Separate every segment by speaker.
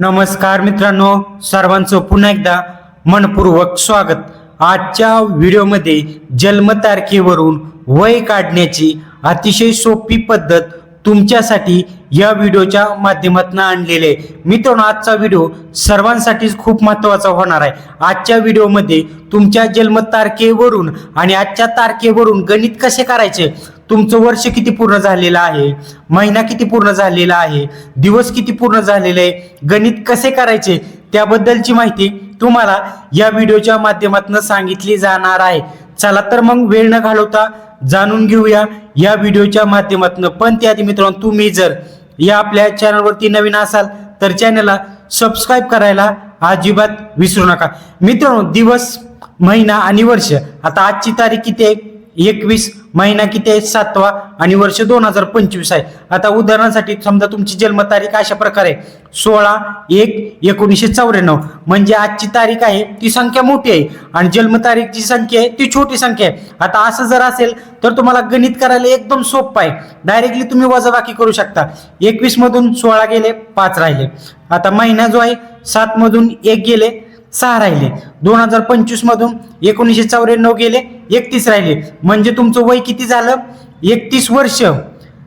Speaker 1: नमस्कार मित्रांनो सर्वांचं पुन्हा एकदा मनपूर्वक स्वागत. आजच्या व्हिडिओमध्ये जन्मतारखेवरून वय काढण्याची अतिशय सोपी पद्धत तुमच्यासाठी या व्हिडिओच्या माध्यमातून आणलेले आहे. मित्रांनो आजचा व्हिडिओ सर्वांसाठीच खूप महत्त्वाचा होणार आहे. आजच्या व्हिडिओमध्ये तुमच्या जन्मतारखेवरून आणि आजच्या तारखेवरून गणित कसे करायचे? तुमचं वर्ष किती पूर्ण झालेलं आहे? महिना किती पूर्ण झालेला आहे? दिवस किती पूर्ण झालेले आहे? गणित कसे करायचे? त्याबद्दलची माहिती तुम्हाला या व्हिडिओच्या माध्यमातून सांगितली जाणार आहे. चला तर मग वेळ न घालवता जाणून घेऊया या व्हिडिओच्या माध्यमातून. पण त्याआधी मित्रांनो तुम्ही जर या आपल्या चॅनलवरती नवीन असाल तर चॅनलला सबस्क्राईब करायला अजिबात विसरू नका. मित्रांनो दिवस महिना आणि वर्ष आता आजची तारीख किती आहे? एकवीस महिना किती आहे? सातवा आणि वर्ष दोन हजार पंचवीस आहे. आता उदाहरणासाठी समजा तुमची जन्मतारीख अशा प्रकारे सोळा एक एकोणीसशे चौऱ्याण्णव. म्हणजे आजची तारीख आहे ती संख्या मोठी आहे. आणि जन्मतारीखची संख्या आहे ती छोटी संख्या आहे. आता असं जर असेल तर तुम्हाला गणित करायला एकदम सोपं आहे. डायरेक्टली तुम्ही वजाबाकी करू शकता. एकवीस मधून सोळा गेले पाच राहिले. आता महिना जो आहे सात मधून एक गेले सहा राहिले. दोन हजार पंचवीस मधून एकोणीसशे चौऱ्याण्णव गेले एकतीस राहिले. म्हणजे तुमचं वय किती झालं? एकतीस वर्ष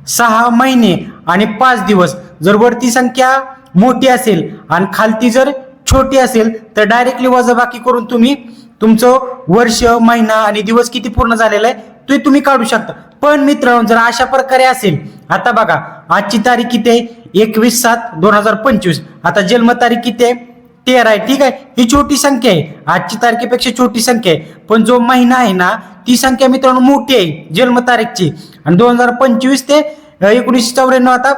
Speaker 1: सहा महिने आणि पाच दिवस. जर वरती संख्या मोठी असेल आणि खालती जर छोटी असेल तर डायरेक्टली वजाबाकी करून तुम्ही तुमचं वर्ष महिना आणि दिवस किती पूर्ण झालेला आहे ते तुम्ही काढू शकता. पण मित्रांनो जर अशा प्रकारे असेल आता बघा आजची तारीख किती आहे? एकवीस सात दोन हजार पंचवीस. आता जन्मतारीख किती आहे? तेरा आहे ठीक आहे? ही छोटी संख्या आहे. आजची तारखेपेक्षा छोटी संख्या आहे. पण जो महिना आहे ना ती संख्या मित्रांनो मोठी आहे जन्मतारीखची. आणि दोन हजार पंचवीस ते एकोणीसशे चौऱ्याण्णव आता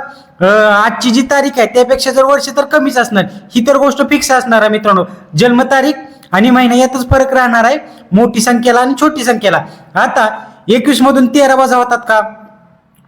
Speaker 1: आजची जी तारीख आहे त्यापेक्षा जर वर्ष तर कमीच असणार. ही तर गोष्ट फिक्स असणार आहे मित्रांनो. जन्मतारीख आणि महिना यातच फरक राहणार आहे मोठी संख्येला आणि छोटी संख्येला. आता एकवीस मधून तेरा वजा होतात का?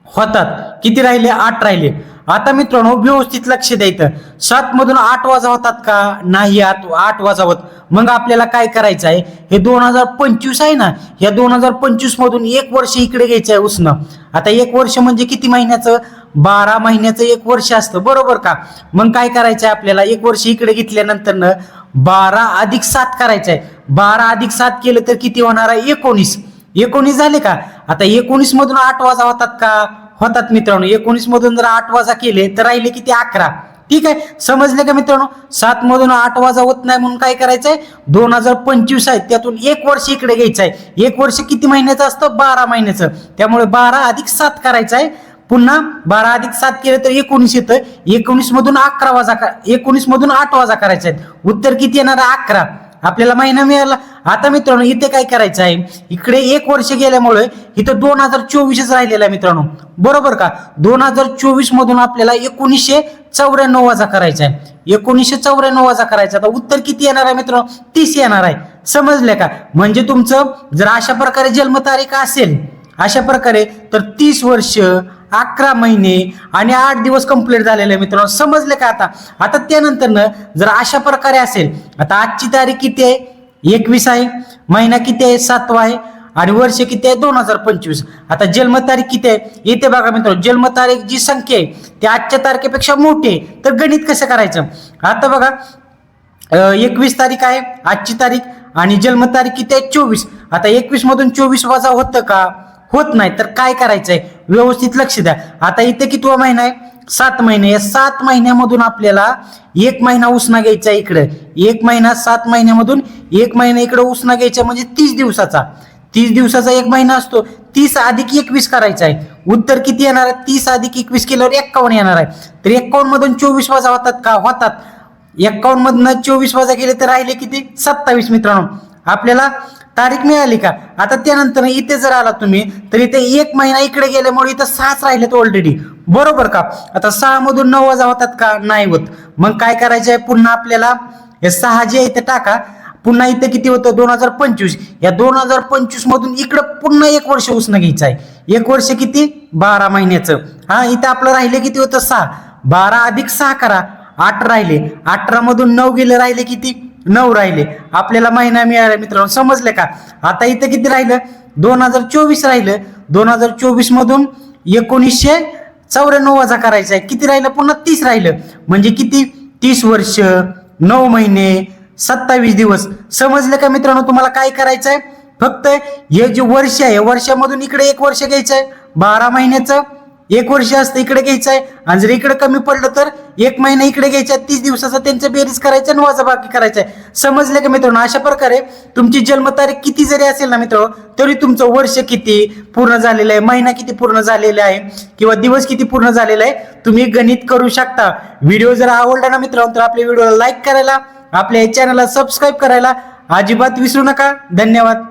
Speaker 1: होतात. किती राहिले? आठ राहिले. आता मित्रांनो व्यवस्थित लक्ष द्यायचं. सात मधून आठ वाजा होतात का? नाही आठ आठ वाजा होत मग आपल्याला काय करायचं आहे? हे दोन हजार पंचवीस आहे ना? या दोन हजार पंचवीस मधून एक वर्ष इकडे घ्यायचं आहे उसनं. आता एक वर्ष म्हणजे किती महिन्याचं? बारा महिन्याचं एक वर्ष असतं. बरोबर का? मग काय करायचं आहे आपल्याला? एक वर्ष इकडे घेतल्यानंतर बारा अधिक सात करायचं आहे. बारा अधिक सात केलं तर किती होणार आहे? एकोणीस. एकोणीस झाले का? आता एकोणीस मधून आठ वाजा होतात का? होतात मित्रांनो. एकोणीस मधून जर आठ वाजा केले तर राहिले किती? अकरा. ठीक आहे? समजले का मित्रांनो? सात मधून आठ वाजा होत नाही म्हणून काय करायचंय? दोन हजार पंचवीस आहे. त्यातून एक वर्ष इकडे घ्यायचं आहे एक वर्ष किती महिन्याचं असतं? बारा महिन्याचं. त्यामुळे बारा अधिक सात करायचं आहे पुन्हा बारा अधिक सात केलं तर एकोणीस येतं. एकोणीस मधून अकरा वाजा एकोणीस मधून आठ वाजा करायचे आहेत उत्तर किती येणार? आहे अकरा. आपल्याला महिना मिळाला. आता मित्रांनो इथे काय करायचं आहे? इकडे एक वर्ष गेल्यामुळे इथं दोन हजार चोवीसच राहिलेला आहे मित्रांनो. बरोबर का? दोन हजार चोवीस मधून आपल्याला एकोणीसशे चौऱ्याण्णव वाजा करायचा आहे. एकोणीसशे चौऱ्याण्णव वाजा करायचा. आता उत्तर किती येणार आहे मित्रांनो? तीस येणार आहे. समजले का? म्हणजे तुमचं जर अशा प्रकारे जन्मतारीख असेल अशा प्रकारे तर तीस वर्ष अकरा महिने आणि आठ दिवस कंप्लीट झालेले आहे मित्रांनो. समजले का आता? आता त्यानंतर जर अशा प्रकारे असेल आता आजची तारीख किती आहे? एकवीस आहे. महिना किती आहे? सातवा आहे. आणि वर्ष किती आहे? दोन हजार पंचवीस. आता जन्मतारीख किती आहे? येते बघा मित्रांनो जन्मतारीख जी संख्या आहे ती आजच्या तारखेपेक्षा मोठी आहे. तर गणित कसं करायचं? आता बघा एकवीस तारीख आहे आजची तारीख आणि जन्मतारीख किती आहे? चोवीस. आता एकवीस मधून चोवीस वजा होतं का? होत नाही. तर काय करायचंय? व्यवस्थित लक्ष द्या. आता इथे कितवा महिना आहे? सात महिने. या सात महिन्यामधून आपल्याला एक महिना उसना घ्यायचा आहे इकडे. एक महिना सात महिन्यामधून एक महिना इकडे उसना घ्यायचा म्हणजे तीस दिवसाचा. तीस दिवसाचा एक महिना असतो. तीस अधिक एकवीस करायचा आहे. उत्तर किती येणार आहे? तीस अधिक एकवीस केल्यावर एक्कावन्न येणार आहे. तर एक्कावन्न मधून चोवीस वाजा होतात का? होतात. एक्कावन्न मधनं चोवीस वाजा केले तर राहिले किती? सत्तावीस मित्रांनो. आपल्याला तारीख मिळाली का? आता त्यानंतर इथे जर आला तुम्ही तर इथे एक महिना इकडे गेल्यामुळे इथं सहाच राहिलेत ऑलरेडी बरोबर का? आता सहा मधून नऊ वजा होतात का? नाही होत. मग काय करायचं आहे? पुन्हा आपल्याला हे सहा जे आहे ते टाका. पुन्हा इथे किती होतं? दोन हजार पंचवीस. या दोन हजार पंचवीस मधून इकडं पुन्हा एक वर्ष उसणं घ्यायचं आहे. एक वर्ष किती? बारा महिन्याचं. हा इथं आपलं राहिले किती होतं? सहा. बारा अधिक सहा करा. आठ राहिले. अठरा मधून नऊ गेले राहिले किती? नऊ राहिले. आपल्याला महिना मिळाला मित्रांनो समजले का? आता इथं किती राहिलं? दोन हजार चोवीस राहिलं. दोन हजार चोवीस मधून एकोणीसशे चौऱ्याण्णव वजा करायचा आहे. किती राहिलं? पुन्हा तीस राहिलं. म्हणजे किती? तीस वर्ष नऊ महिने सत्तावीस दिवस. समजलं का मित्रांनो तुम्हाला काय करायचंय? फक्त हे जे वर्ष आहे वर्षामधून इकडे एक वर्ष घ्यायचंय. बारा महिन्याचं एक वर्ष असतं इकडे घ्यायचं आहे आणि जर इकडे कमी पडलं तर एक महिना इकडे घ्यायचा तीस दिवसाचा त्यांचं बेरीज करायचं आणि वजाबाकी करायचं आहे समजलं का मित्रांनो? अशा प्रकारे तुमची जन्मतारीख किती जरी असेल ना मित्र तरी तुमचं वर्ष किती पूर्ण झालेलं आहे महिना किती पूर्ण झालेला आहे किंवा दिवस किती पूर्ण झालेला आहे तुम्ही गणित करू शकता. व्हिडिओ जर आवडला ना मित्रांनो तर आपल्या व्हिडिओला लाईक करायला आपल्या चॅनलला सबस्क्राईब करायला अजिबात विसरू नका. धन्यवाद.